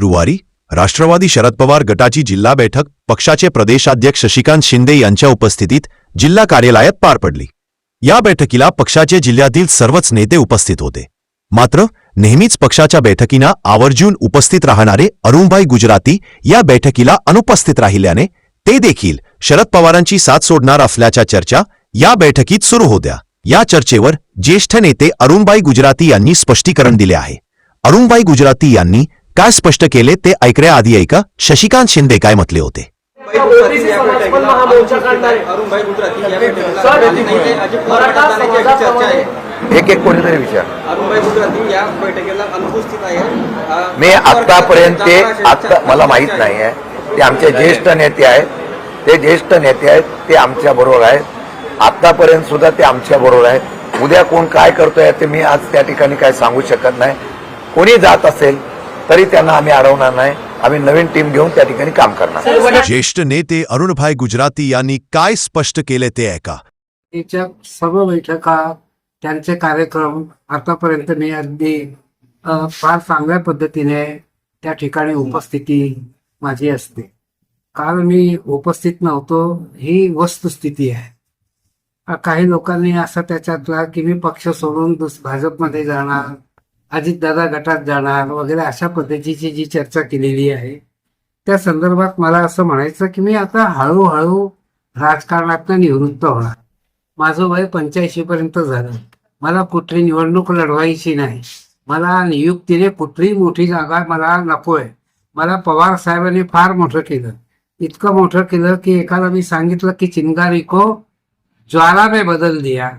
गुरुवारी राष्ट्रवादी शरद पवार गटाची जिल्हा बैठक पक्षाचे प्रदेशाध्यक्ष शशिकांत शिंदे यांच्या उपस्थितीत जिल्हा कार्यालयात पार पडली. या बैठकीला पक्षाचे जिल्ह्यातील सर्वच नेते उपस्थित होते. मात्र नेहमीच पक्षाच्या बैठकींना आवर्जून उपस्थित राहणारे अरुणभाई गुजराती या बैठकीला अनुपस्थित राहिल्याने ते देखील शरद पवारांची साथ सोडणार असल्याच्या चर्चा या बैठकीत सुरू होत्या. या चर्चेवर ज्येष्ठ नेते अरुणबाई गुजराती यांनी स्पष्टीकरण दिले आहे. अरुणबाई गुजराती यांनी काय स्पष्ट केले ते ऐकण्याआधी ऐका. शशिकांत शिंदे काय म्हटले होते? एक एक कोणीतरी विचार. मी आतापर्यंत ते आता मला माहीत नाही आहे ते आमचे ज्येष्ठ नेते आहेत. ते ज्येष्ठ नेते आहेत ते आमच्या बरोबर आहेत. आतापर्यंत सुद्धा ते आमच्या बरोबर आहेत. उद्या कोण काय करतोय ते मी आज त्या ठिकाणी काय सांगू शकत नाही. कोणी जात असेल तरी त्यांना आम्ही अडवणार नाही. आम्ही नवीन टीम घेऊन त्या ठिकाणी काम करणार. ज्येष्ठ नेते अरुणभाई गुजराती यांनी काय स्पष्ट केले ते ऐका. त्याच्या सर्व बैठका त्यांचे कार्यक्रम आतापर्यंत मी अगदी फार चांगल्या पद्धतीने त्या ठिकाणी उपस्थिती माझी असते. काल मी उपस्थित नव्हतो ही वस्तुस्थिती आहे. काही लोकांनी असं त्याच्यातला की मी पक्ष सोडून दुस भाजपमध्ये जाणार अजितदादा गटात जाणार वगैरे अशा पद्धतीची जी चर्चा केलेली आहे त्या संदर्भात मला असं म्हणायचं की मी आता हळूहळू राजकारणातनं निवृत्त होणार. माझं वय पंच्याऐंशी पर्यंत झालं. मला कुठली निवडणूक लढवायची नाही. मला नियुक्तीने कुठलीही मोठी जागा मला नकोय. मला पवार साहेबांनी फार मोठं केलं. इतकं मोठं केलं की एकाला मी सांगितलं की चिंगारी को ज्वाला में बदल दिया.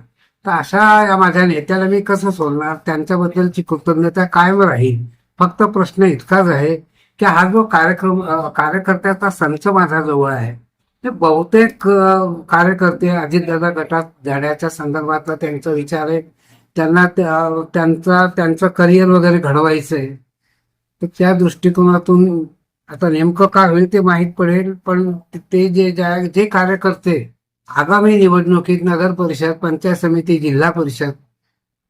तर अशा या माझ्या नेत्याला मी कसं सोडणार? त्यांच्याबद्दलची कृतज्ञता कायम राहील. फक्त प्रश्न इतकाच आहे की हा जो कार्यक्रम कार्यकर्त्याचा संच माझा जवळ आहे. ते बहुतेक कार्यकर्ते अजितदादा गटात जाण्याच्या संदर्भातला त्यांचा विचार आहे. त्यांना त्या- त्यांचा त्यांचं करिअर वगैरे घडवायचं आहे. तर त्या दृष्टिकोनातून आता नेमकं काय होईल ते माहीत पडेल पण ते जे ज्या- जे कार्यकर्ते आगामी निवडणुकीत नगर परिषद पंचायत समिती जिल्हा परिषद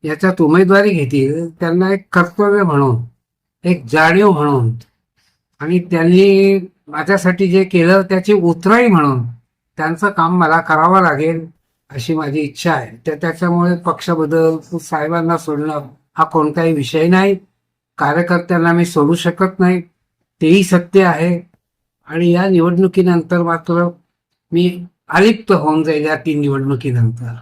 याच्यात उमेदवारी घेतील त्यांना एक कर्तव्य म्हणून एक जाणीव म्हणून आणि त्यांनी माझ्यासाठी जे केलं त्याची उतराई म्हणून त्यांचं काम मला करावं लागेल अशी माझी इच्छा आहे. तर त्याच्यामुळे पक्षबद्दल साहेबांना सोडणं हा कोणताही विषय नाही. कार्यकर्त्यांना मी सोडू शकत नाही. तेही सत्य आहे. आणि या निवडणुकीनंतर मात्र मी अलिप्त होऊन जाईल या तीन निवडणुकीनंतर.